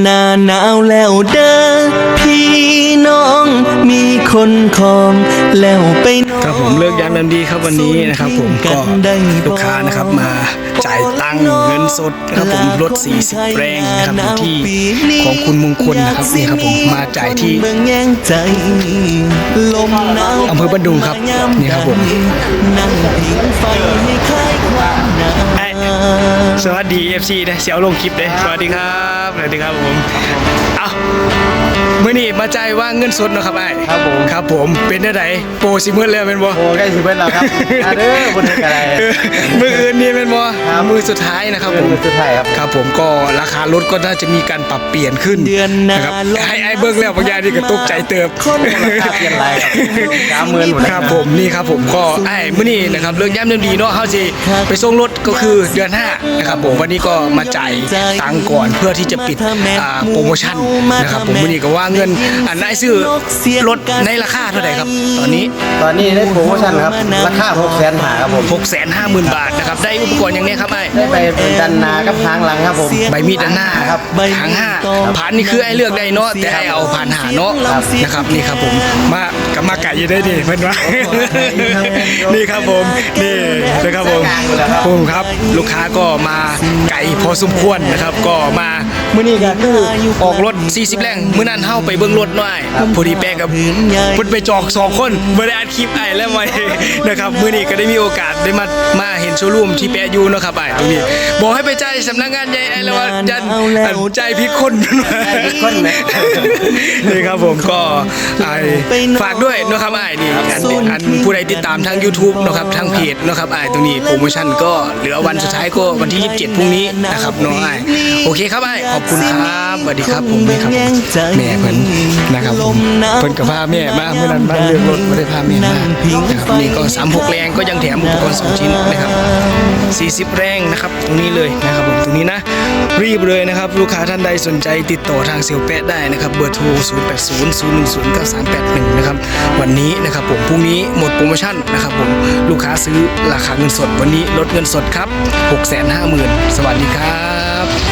หน้าหนาวแล้วเด้อพี่น้องมีคนคลองแล้วไปนอนครับผมเลิกยามยามดีครับวันนี้นะครับ ผมก็ลูกค้านะครับมาจ่ายตังค์เงินสดนะครับผมรถ40แรงนะครับอยู่ที่ของคุณมงคลนะครับนี่ครับผมมาจ่ายที่เมืองแย่งใจลมหนาวอำเภอบ้านดุงครับนี่ครับผมนั่งผิงไฟให้คลายความหนาวไอ้สวัสดี FC นะเสียวลงคลิปเลยสวัสดีครับ สวัสดีครับผมเอา มื่อนี้มาจ่ายว่างเงินสดเนาะครับไอ้ครับผม ครับผมเป็นได้ไหนโปรสิเมื่อแล้วเป็นบ่ โอ้ใกล้สิเบิ้ลแล้วครับมาเด้อบนเทกอะไร มืออื่นนี่เป็นบ่ครับ มือสุดท้ายนะครับผมมือสุดท้ายครับ ครับผมก็ราคารถก็น่าจะมีการปรับเปลี่ยนขึ้นเดือนหน้านะครับให้ไอ้เบิ้งแล้วบางอย่างนี่ก็ตกใจเติบคนราคาเปลี่ยนไรครับสามหมื่นหมดคแล้วรับผมนี่ครับผมก็ไอ้มื้อนี้นะครับเรื่องย่ำเรื่องดีเนาะเฮาสิไปส่งรถก็คือเดือน5นะครับผมวันนี้ก็มาจ่ายตังค์ก่อนเพื่อที่จะปิดอ่าโปรโมชั่นนะครับผมมื้อนี้ก็ว่าเงินอันไหนซื้อรถในราคาเท่าไหร่ครับ ตอนนี้ตอนนี้ได้โปรโมชั่นครับราคา6แสนหาครับผม650,000บาทนะครับได้อุปกรณ์อย่างนี้ครับไอ้ได้ไปเป็นดันนากับหางหลังครับผมใบมีดด้านหน้าครับหางห้าผ่านนี่คือไอ้เลือกได้เนาะแต่ไอ้เอาผ่านหาเนาะนะครับนี่ครับผมมากับมาไก่อยังได้ดีเพื่อนว่านี่ครับผมนี่นะครับผมผมครับลูกค้าก็มาไก่พอสมควรนะครับก็มา มื้อนี้ก็คือออกรถ 40 แรงมื้อนั้นเฮาไปเบิ่งรถหน่อยพอดีแป้งกับเพิ่นไปจอกสองคนบ่ได้อัดคลิปไอ้แล้วไว้นะครับมื้อนี้ก็ได้มีโอกาสได้มามาเห็นโชว์รูมที่แปะอยู่เนาะครับไอ้ตรงนี้บอกให้ไปจ่ายสำนักงานใหญ่ไอ้แล้วว่ายันอันใจพิกคนคนไหมนี่ครับผมก็ไอ้ฝากด้วยนะครับไอ้นี่อันอันผู้ใดติดตามทาง YouTube นะครับทางเพจนะครับไอ้ตรงนี้โปรโมชั่นก็เหลือวันสุดท้ายก็วันที่ 27พรุ่งนี้นะครับน้องไอ้โอเคครับไอ้ขอบคุณครับสวัสดีครับผมนี่ครับแม่เพิ่นนะครับผมเพิ่นกับพาแม่มาเมื่อนั้นมาเรื่องรถไม่ได้พาแม่มานะครับนี่ก็36แรงก็ยังแถมอุปกรณ์สองชิ้นนะครับ40แรงนะครับตรงนี้เลยนะครับผมตรงนี้นะรีบเลยนะครับ ลูกค้าท่านใดสนใจติดต่อทางเซลแปะได้นะครับเบอร์โทร 0 8 0 0 1 0 9 3 8 1 นะครับ วันนี้นะครับผมพรุ่งนี้หมดโปรโมชั่นนะครับผมลูกค้าซื้อราคาเงินสดวันนี้ลดเงินสดครับ 6 5 0 0 0 0 สวัสดีครับ